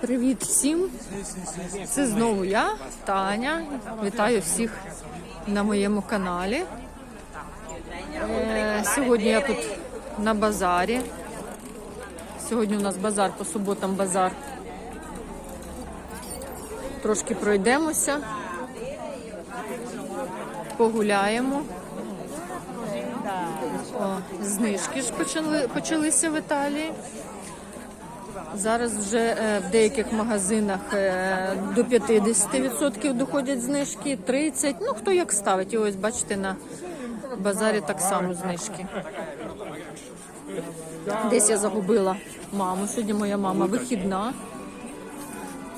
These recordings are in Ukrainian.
Привіт всім! Це знову я, Таня. Вітаю всіх на моєму каналі. Е, Сьогодні я тут на базарі. Сьогодні у нас базар, по суботам базар. Трошки пройдемося, погуляємо. О, знижки ж почали, почалися в Італії. Зараз вже е, в деяких магазинах е, до 50% доходять знижки, 30%. Ну, хто як ставить. І ось бачите, на базарі так само знижки. Десь я загубила маму. Сьогодні моя мама вихідна.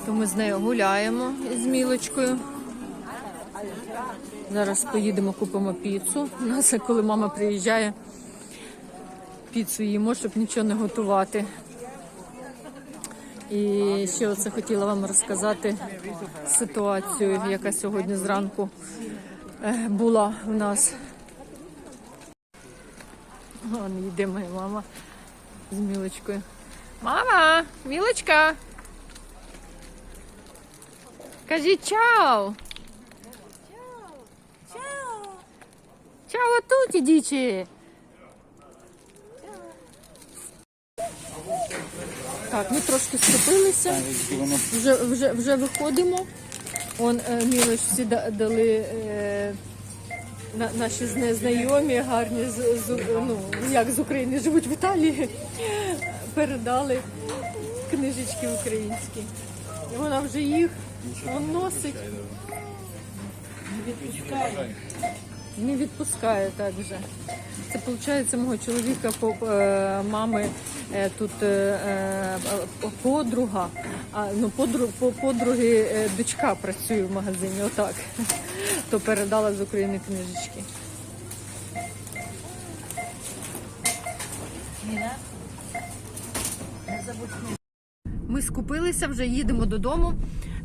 То ми з нею гуляємо з мілочкою. Зараз поїдемо, купимо піцу. У нас, коли мама приїжджає, піцу їмо, щоб нічого не готувати. І ще оце хотіла вам розказати ситуацію, яка сьогодні зранку е, була в нас. Вон йде моя мама з Мілочкою. Мама, Мілочка! Кажіть чао! Чао Чао тут ідічі! Так, ми трошки скупилися. Вже, вже, вже виходимо. Он е, Мілоч всі дали е, на, наші знайомі, гарні з, з, ну, як з України живуть в Італії. Передали книжечки українські. І вона вже їх он носить. Відпускає. Не відпускає так вже. Це виходить мого чоловіка е, мами е, тут е, подруга, а ну подру, по подруги дочка працює в магазині. Отак. То передала з України книжечки. Ми скупилися, вже їдемо додому.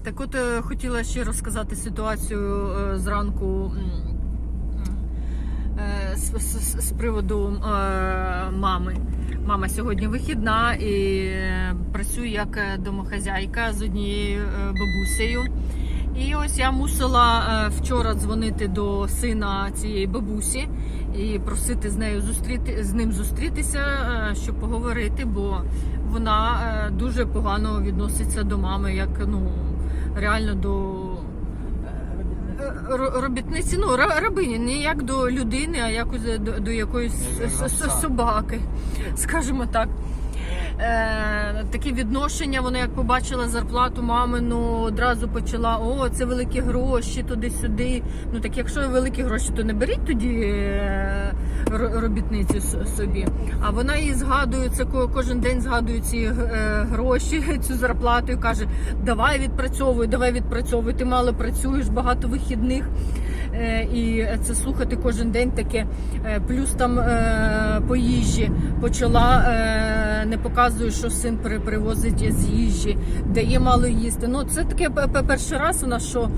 Так от хотіла ще розказати ситуацію зранку з, з, з приводу е, мами. Мама сьогодні вихідна і е, працює як е, домохазяйка з однією е, бабусею. І ось я мусила е, вчора дзвонити до сина цієї бабусі і просити з нею зустріти з ним зустрітися, е, щоб поговорити, бо вона е, дуже погано відноситься до мами, як ну реально до е, робітниці, ну ра- рабині, не як до людини, а якось до, до якоїсь собаки, скажімо так. Е, такі відношення, вона як побачила зарплату мамину, одразу почала: о, це великі гроші, туди-сюди. Ну так якщо великі гроші, то не беріть тоді е, робітницю собі. А вона її згадує, це кожен день згадує ці е, гроші, цю зарплату і каже: давай відпрацьовуй, давай відпрацьовуй, ти мало працюєш, багато вихідних. Е, І це слухати кожен день таке. Е, Плюс там по їжі почала, не показує, що син привозить з їжі, дає мало їсти. Ну це таке пе- пе- перший раз у нас, що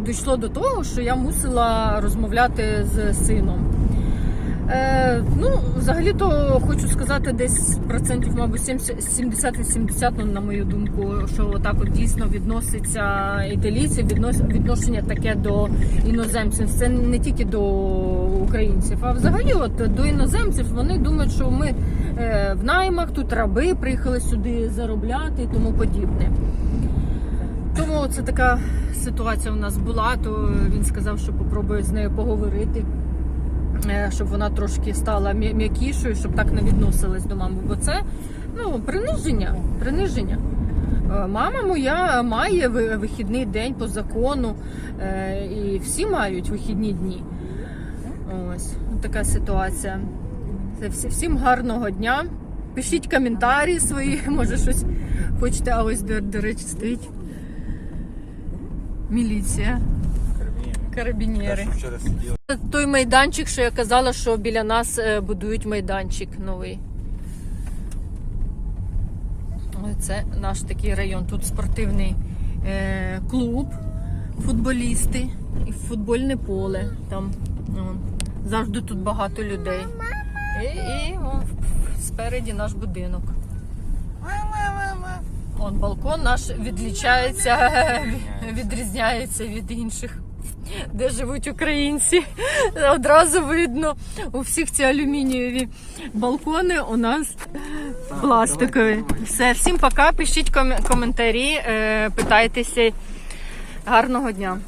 дійшло до того, що я мусила розмовляти з сином. Е, ну, взагалі-то хочу сказати, десь процентів, мабуть, 70-80, ну, на мою думку, що так от дійсно відноситься італійці, віднос, відношення таке до іноземців. Це не тільки до українців, а взагалі, от до іноземців вони думають, що ми е, в наймах, тут раби приїхали сюди заробляти і тому подібне. Тому це така ситуація у нас була. То він сказав, що попробує з нею поговорити щоб вона трошки стала м'якішою, щоб так не відносилась до мами. Бо це ну, приниження. приниження. Е, Мама моя має вихідний день по закону, е, і всі мають вихідні дні. Ось така ситуація. Це всім гарного дня. Пишіть коментарі свої, може щось хочете, а ось до, до речі, стоїть міліція, карабінєри. Сиділи. Той майданчик, що я казала, що біля нас е, будують майданчик новий. Це наш такий район. Тут спортивний е, клуб, футболісти і футбольне поле. Там ну, завжди тут багато людей. І, і о, спереді наш будинок. Он балкон наш відлічається, відрізняється від інших, де живуть українці. Одразу видно у всіх ці алюмінієві балкони у нас пластикові. Все, всім пока. Пишіть коментарі, е, питайтеся. Гарного дня.